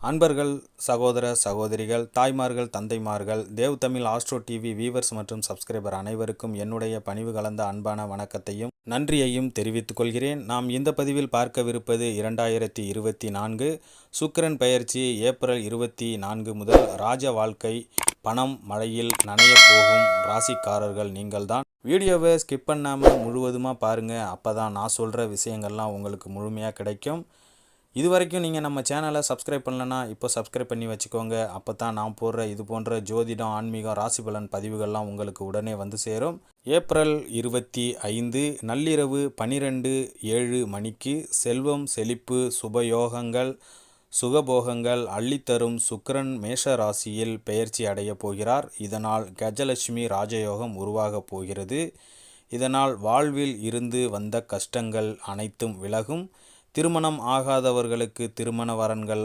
அன்பர்கள் சகோதர சகோதரிகள் தாய்மார்கள் தந்தைமார்கள் Dev Tamil Astro TV viewers மற்றும் சப்ஸ்கிரைபர் அனைவருக்கும் என்னுடைய பணிவு கலந்த அன்பான வணக்கத்தையும் நன்றியையும் தெரிவித்துக் கொள்கிறேன். நாம் இந்த பதிவில் பார்க்கவிருப்பது இரண்டாயிரத்தி இருபத்தி நான்கு சுக்கரன் பெயர்ச்சி ஏப்ரல் இருபத்தி நான்கு முதல் ராஜ வாழ்க்கை பணம் மழையில் நனைய போகும் ராசிக்காரர்கள் நீங்கள்தான். வீடியோவை ஸ்கிப் பண்ணாமல் முழுவதுமாக பாருங்கள் அப்போ தான் நான் சொல்கிற விஷயங்கள்லாம் உங்களுக்கு முழுமையாக கிடைக்கும். இது வரைக்கும் நீங்கள் நம்ம சேனலை சப்ஸ்கிரைப் பண்ணலன்னா இப்போ சப்ஸ்கிரைப் பண்ணி வச்சுக்கோங்க. அப்போ தான் நான் போடுற இது போன்ற ஜோதிடம் ஆன்மீகம் ராசி பலன் பதிவுகள்லாம் உங்களுக்கு உடனே வந்து சேரும். ஏப்ரல் இருபத்தி ஐந்து நள்ளிரவு பனிரெண்டு ஏழு மணிக்கு செல்வம் செழிப்பு சுபயோகங்கள் சுகபோகங்கள் அள்ளித்தரும் சுக்கரன் மேஷ ராசியில் பெயர்ச்சி அடையப் போகிறார். இதனால் கஜலட்சுமி ராஜயோகம் உருவாகப் போகிறது. இதனால் வாழ்வில் இருந்து வந்த கஷ்டங்கள் அனைத்தும் விலகும். திருமணம் ஆகாதவர்களுக்கு திருமண வரன்கள்